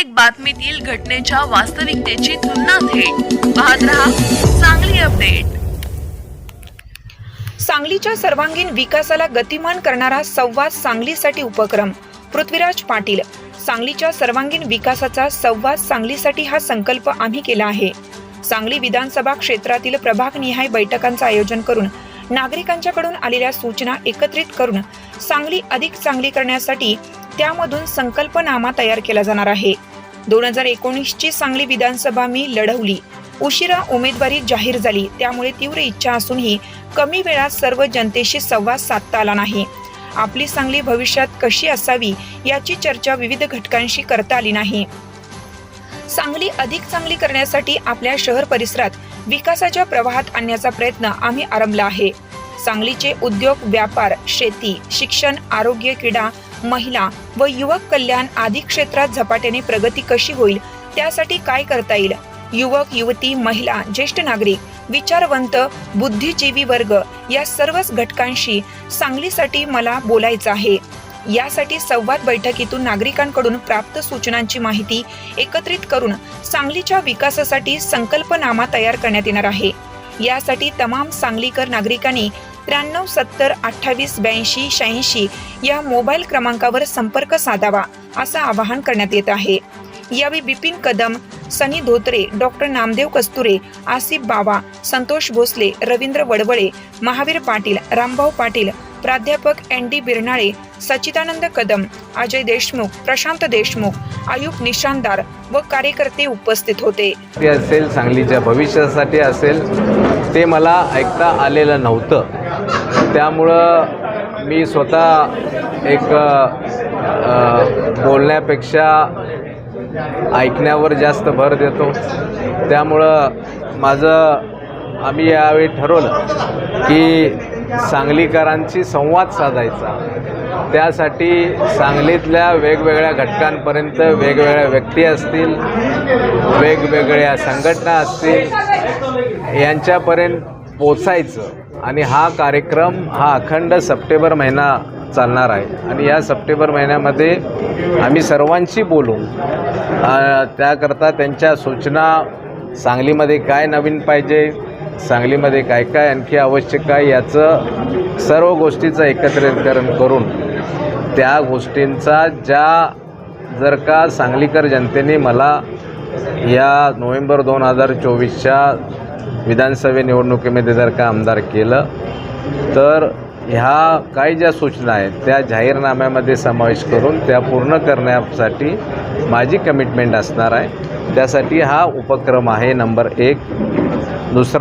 प्रत्येक बातमीतील घटनेच्या वास्तविकतेची तुलना थेट. पाहत रहा चांगली अपडेट. सांगलीच्या सर्वांगीण विकासाला गतिमान करणारा संवाद सांगलीसाठी उपक्रम. पृथ्वीराज पाटील सांगलीच्या सर्वांगीण विकासाचा संवाद सांगलीसाठी हा संकल्प आम्ही केला आहे. सांगली विधानसभा क्षेत्रातील प्रभागनिहाय बैठकांचं आयोजन करून नागरिकांच्याकडून आलेल्या सूचना एकत्रित करून सांगली अधिक चांगली करण्यासाठी त्यामधून संकल्पनामा तयार केला जाणार आहे. दोन हजार एकोणीसची सांगली विधानसभा मी लढवली. उशिरा उमेदवारी जाहीर झाली. त्यामुळे तीव्र इच्छा असूनही कमी वेळात सर्व जनतेशी संवाद साधता आला नाही. आपली सांगली भविष्यात कशी असावी याची चर्चा विविध घटकांशी करता आली नाही. सांगली अधिक चांगली करण्यासाठी आपल्या शहर परिसरात विकासाच्या प्रवाहात आणण्याचा प्रयत्न आम्ही आरंभला आहे. सांगलीचे उद्योग व्यापार शेती शिक्षण आरोग्य क्रीडा महिला व युवक कल्याण आदी क्षेत्रात झपाट्याने प्रगती कशी होईल त्यासाठी काय करता येईल? युवक युवती महिला ज्येष्ठ नागरिक विचारवंत बुद्धिजीवी वर्ग या सर्वच घटकांशी सांगलीसाठी मला बोलायचं आहे. यासाठी संवाद बैठकीतून नागरिकांकडून प्राप्त सूचनांची माहिती एकत्रित करून सांगलीच्या विकासासाठी संकल्पनामा तयार करण्यात येणार आहे. यासाठी तमाम सांगलीकर नागरिकांनी त्र्याण्णव सत्तर अठ्ठावीस ब्याऐंशी शहाऐंशी या मोबाईल क्रमांकावर संपर्क साधावा असं आवाहन करण्यात येत आहे. यावेळी बिपिन कदम सनी धोत्रे डॉक्टर नामदेव कस्तुरे आसिफ बावा संतोष भोसले रवींद्र वडवळे महावीर पाटील रामभाऊ पाटील प्राध्यापक एन डी बिरनाळे सच्चिदानंद कदम अजय देशमुख प्रशांत देशमुख आयुब निशानदार व कार्यकर्ते उपस्थित होते. ते असेल सांगलीच्या भविष्यासाठी असेल ते मला ऐकता आलेलं नव्हतं. त्यामुळं मी स्वतः एक बोलण्यापेक्षा ऐकण्यावर जास्त भर देतो. त्यामुळं माझं आम्ही यावेळी ठरवलं की सांगलीकरांशी संवाद साधायचा. त्यासाठी सांगलीतल्या वेगवेगळ्या घटकांपर्यंत वेगवेगळ्या व्यक्ती असतील वेगवेगळ्या संघटना असतील यांच्यापर्यंत पोचायचं. आणि हा कार्यक्रम हा अखंड सप्टेंबर महिना चालणार आहे. आणि या सप्टेंबर महिन्यामध्ये आम्ही सर्वांशी बोलू त्याकरता त्यांच्या सूचना सांगलीमध्ये काय नवीन पाहिजे सांगलीमध्ये काय काय आणखी आवश्यक आहे याचं सर्व गोष्टीचं एकत्रीकरण करून त्या गोष्टींचा ज्या जर का सांगलीकर जनतेने मला या नोव्हेंबर दोन हजार चोवीसच्या विधानसभे निवडणुकीमध्ये जर का आमदार केलं तर ह्या काही ज्या सूचना आहेत त्या जाहीरनाम्यामध्ये समावेश करून त्या पूर्ण करण्यासाठी माझी कमिटमेंट असणार आहे. त्यासाठी हा उपक्रम आहे नंबर एक. दुसरा